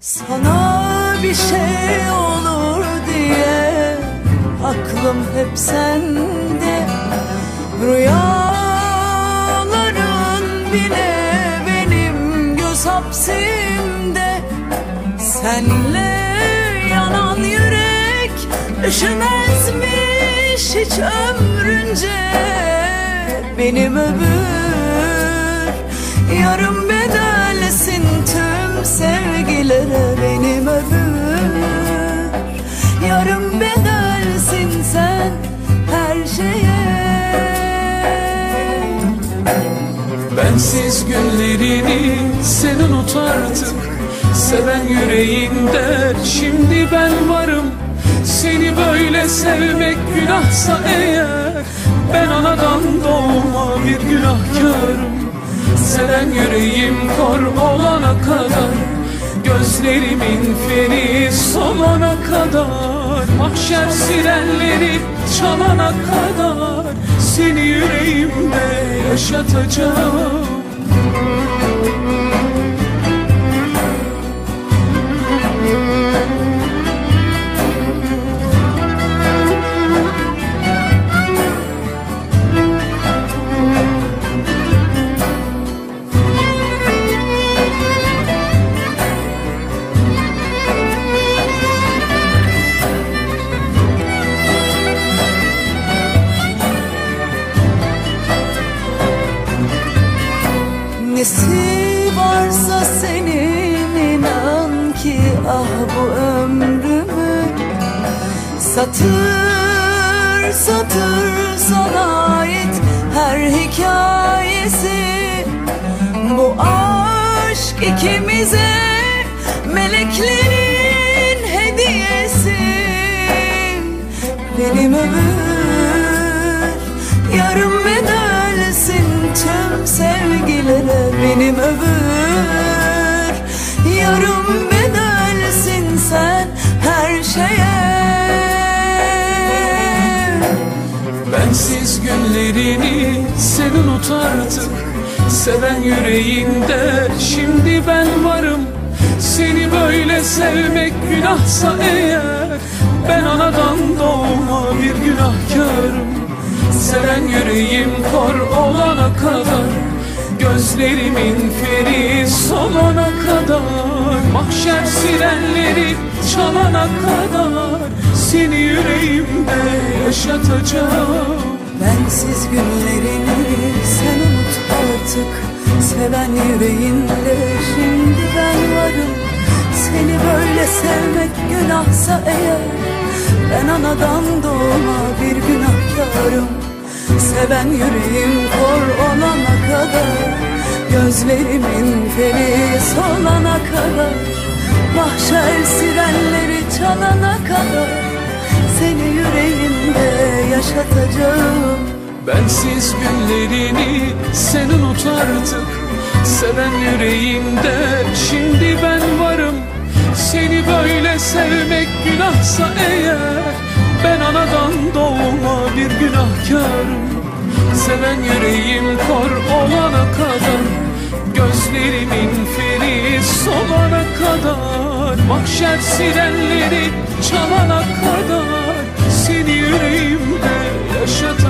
Sana bir şey olur diye aklım hep sende. Rüyaların bile benim göz hapsimde. Senle yanan yürek üşümezmiş hiç ömrünce? Benim öbür yarım bedelsin tüm sevgilere benim öbür Yarım bedelsin sen her şeye. Bensiz günlerini sen unut artık. Seven yüreğinde şimdi ben varım. Seni böyle sevmek günahsa eğer Ben anadan doğma bir günahkarım. Seven yüreğim kor olana kadar Gözlerimin feri solana kadar Mahşer sirenleri çalana kadar Seni yüreğimde yaşatacağım Nesi varsa senin inan ki ah bu ömrümü. Satır satır sana ait her hikayesi. Bu aşk ikimize meleklerin hediyesi. Benim ömür Günlerini sen unut artık. Seven yüreğinde şimdi ben varım. Seni böyle sevmek günahsa eğer Ben anadan doğma bir günahkarım. Seven yüreğim kor olana kadar Gözlerimin feri solana kadar. Mahşer sirenleri çalana kadar Seni yüreğimde yaşatacağım Bensiz günlerini sen unut artık. Seven yüreğinde şimdi ben varım. Seni böyle sevmek günahsa eğer Ben anadan doğma bir günahkarım. Seven yüreğim kor olana kadar Gözlerimin feri solana kadar. Mahşer sirenleri çalana kadar Seni yüreğimde yaşatacağım. Bensiz günlerini sen unut artık. Seven yüreğinde şimdi ben varım. Seni böyle sevmek günahsa eğer Ben anadan doğma bir günahkarım. Seven yüreğim kor olana kadar Gözlerimin feri solana kadar. Mahşer sirenleri çalana kadar Seni yüreğimde yaşatacağım